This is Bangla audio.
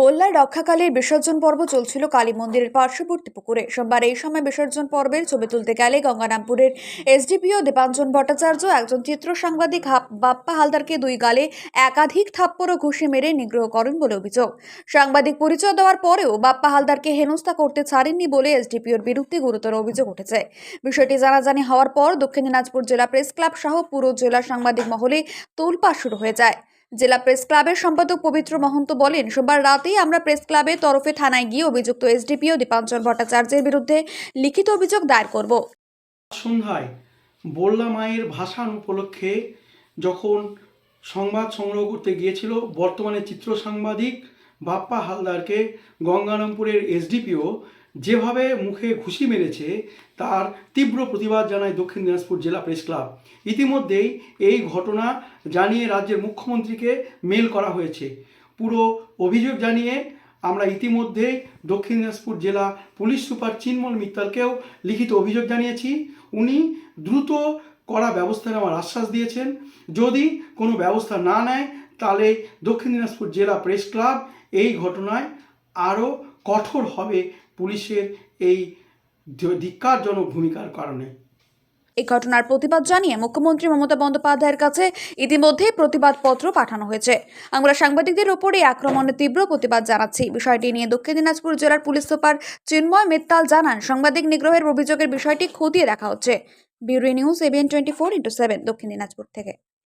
বল্লার রক্ষাকালীর বিসর্জন পর্ব চলছিল কালী মন্দিরের পার্শ্ববর্তী পুকুরে। সোমবার এই সময় বিসর্জন পর্বের ছবি তুলতে গেলে গঙ্গারামপুরের এসডিপিও দীপাঞ্জন ভট্টাচার্য, একজন চিত্র সাংবাদিক বাপ্পা হালদারকে দুই গালে একাধিক থাপ্পড় ও ঘুষি মেরে নিগ্রহ করেন বলে অভিযোগ। সাংবাদিক পরিচয় দেওয়ার পরেও বাপ্পা হালদারকে হেনস্থা করতে ছাড়েননি বলে এসডিপিওর বিরুদ্ধে গুরুতর অভিযোগ উঠেছে। বিষয়টি জানাজানি হওয়ার পর দক্ষিণ দিনাজপুর জেলা প্রেস ক্লাব সহ পুরো জেলা সাংবাদিক মহলে তোলপাড় শুরু হয়ে যায়। জেলা প্রেস ক্লাবের সম্পাদক পবিত্র মহন্ত বলেন, সোমবার রাতেই আমরা প্রেস ক্লাবের তরফে থানায় গিয়ে অভিযুক্ত এসডিপিও দীপাঞ্চল ভট্টাচার্যের বিরুদ্ধে লিখিত অভিযোগ দায়ের করব। সন্ধ্যায় বল্লা মায়ের ভাসান উপলক্ষে যখন সংবাদ সংগ্রহ করতে গিয়েছিল, বর্তমানে চিত্র সাংবাদিক বাপ্পা হালদারকে গঙ্গারামপুরের এসডিপিও যেভাবে মুখে ঘুষি মেরেছে, তার তীব্র প্রতিবাদ জানায় দক্ষিণ দিনাজপুর জেলা প্রেস ক্লাব। ইতিমধ্যেই এই ঘটনা জানিয়ে রাজ্যের মুখ্যমন্ত্রীকে মেল করা হয়েছে। পুরো অভিযোগ জানিয়ে আমরা ইতিমধ্যে দক্ষিণ দিনাজপুর জেলা পুলিশ সুপার চিন্মল মিত্তালকেও লিখিত অভিযোগ জানিয়েছি। উনি দ্রুত করা ব্যবস্থা নেওয়ার আশ্বাস দিয়েছেন। যদি কোনো ব্যবস্থা না নেয়, তাহলে দক্ষিণ দিনাজপুর জেলা প্রেস ক্লাব এই ঘটনায় আরও কঠোর হবে পুলিশের এই ধিক্কারজনক ভূমিকার কারণে। এই ঘটনার প্রতিবাদ জানিয়ে মুখ্যমন্ত্রী মমতা বন্দ্যোপাধ্যায়ের কাছে ইতিমধ্যেই প্রতিবাদপত্র পাঠানো হয়েছে। আমরা সাংবাদিকদের ওপর এই আক্রমণের তীব্র প্রতিবাদ জানাচ্ছি। বিষয়টি নিয়ে দক্ষিণ দিনাজপুর জেলার পুলিশ সুপার চিন্ময় মিত্তাল জানান, সাংবাদিক নিগ্রহের অভিযোগের বিষয়টি খতিয়ে দেখা হচ্ছে। Bureau news ABN twenty four into seven, দক্ষিণ দিনাজপুর থেকে।